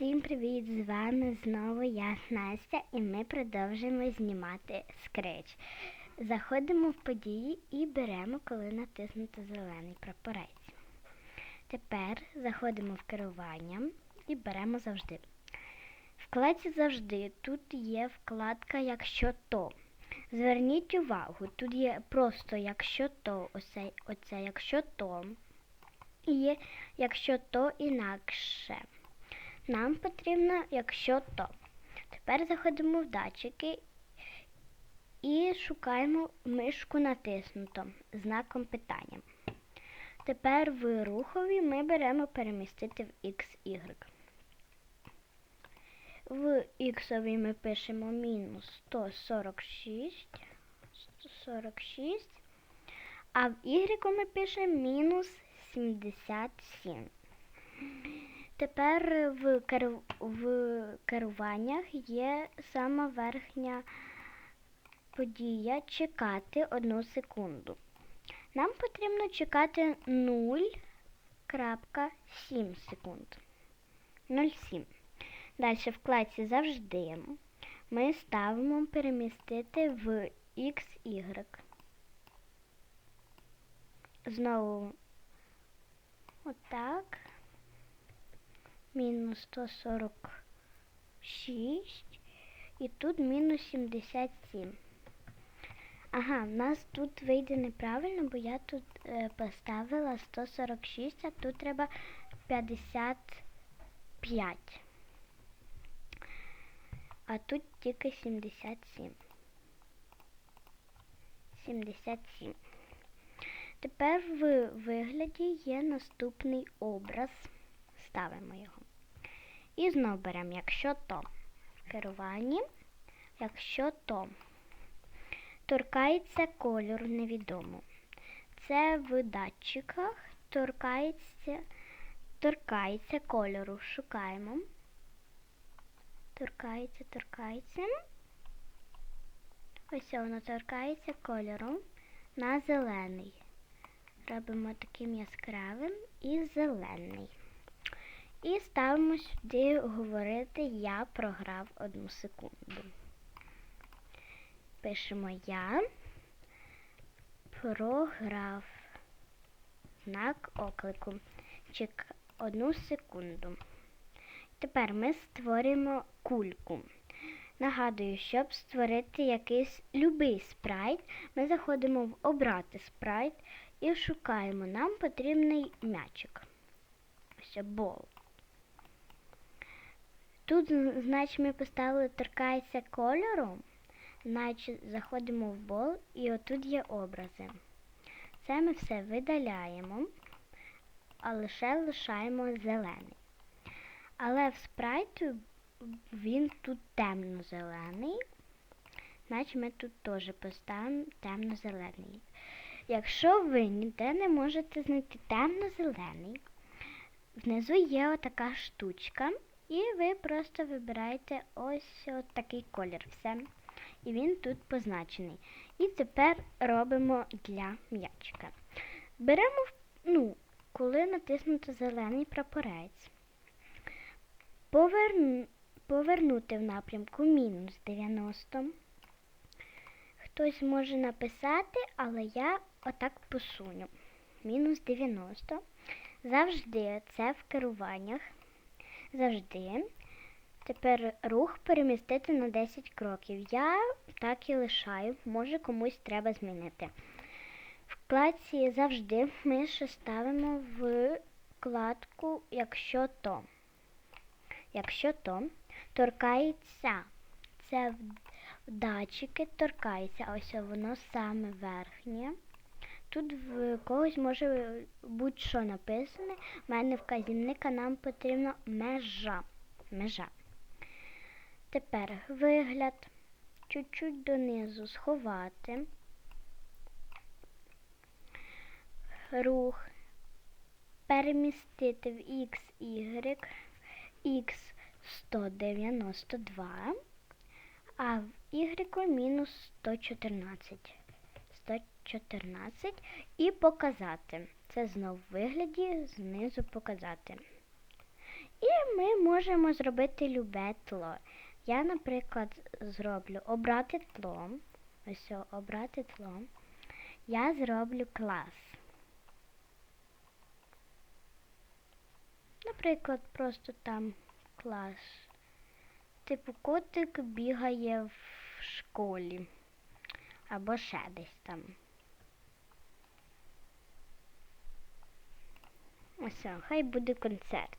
Всім привіт! З вами знову я Настя і ми продовжуємо знімати скреч. Заходимо в події і беремо, коли натиснути зелений прапорець. Тепер заходимо в керування і беремо завжди. Вкладці завжди тут є вкладка Якщо то. Зверніть увагу, тут є просто якщо то, оце, оце якщо то. І є якщо то інакше. Нам потрібно, якщо то. Тепер заходимо в датчики і шукаємо мишку натиснуто знаком питання. Тепер в рухові ми беремо перемістити в XY. В X ми пишемо мінус 146, 146, а в Y ми пишемо мінус 77. Тепер в, керу... в керуваннях є сама верхня подія чекати одну секунду. Нам потрібно чекати 0,7 секунд. 0,7. Далі в класі завжди ми ставимо перемістити в XY. Знову отак мінус 146 і тут мінус 77. Ага, в нас тут вийде неправильно, бо я тут е, поставила 146, а тут треба 55. А тут тільки 77. 77. Тепер в вигляді є наступний образ ставимо його. І знову беремо, якщо то в керуванні, якщо то торкається кольору невідомо. Це в датчиках торкається, торкається кольору. Шукаємо. Торкається, торкається. Ось воно торкається кольором на зелений. Робимо таким яскравим і зелений. І ставимо сюди говорити Я програв одну секунду. Пишемо Я програв знак оклику. Чек одну секунду. Тепер ми створюємо кульку. Нагадую, щоб створити якийсь любий спрайт, ми заходимо в Обрати спрайт і шукаємо нам потрібний м'ячик. Ось бол. Тут, значить, ми поставили торкається кольору, значить заходимо в бол і отут є образи. Це ми все видаляємо, а лише лишаємо зелений. Але в спрайту він тут темно-зелений, значить ми тут теж поставимо темно-зелений. Якщо ви ніде не можете знайти темно-зелений, внизу є отака штучка. І ви просто вибираєте ось такий колір. Все. І він тут позначений. І тепер робимо для м'ячика. Беремо, ну, коли натиснути зелений прапорець, поверну, повернути в напрямку мінус 90. Хтось може написати, але я отак посуню. Мінус 90. Завжди це в керуваннях завжди. Тепер рух перемістити на 10 кроків. Я так і лишаю, може комусь треба змінити. В вкладці завжди ми ще ставимо в вкладку якщо то. Якщо то торкається. Це в датчики торкається. Ось воно саме верхнє. Тут в когось може будь-що написане. У мене вказівника нам потрібна межа. межа. Тепер вигляд. Чуть-чуть донизу сховати. Рух. Перемістити в XY, X 192, а в Y мінус 114. 114 і показати. Це знов в вигляді знизу показати. І ми можемо зробити любе тло. Я, наприклад, зроблю обрати тло. Ось обрати тло. Я зроблю клас. Наприклад, просто там клас. Типу котик бігає в школі. Або ще десь там. Ось, хай буде концерт.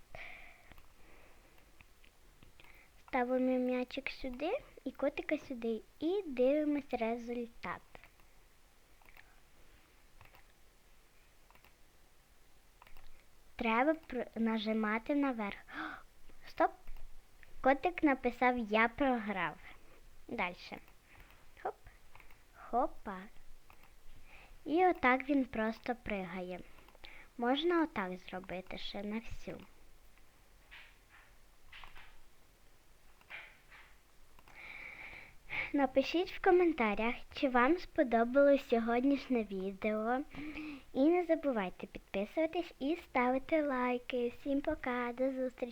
Ставимо м'ячик сюди і котика сюди і дивимось результат. Треба нажимати наверх. Стоп! Котик написав Я програв. Далі. Хоп. Хопа. І отак він просто пригає. Можна отак зробити ще на всю. Напишіть в коментарях, чи вам сподобалось сьогоднішнє відео. І не забувайте підписуватись і ставити лайки. Всім пока, до зустрічі!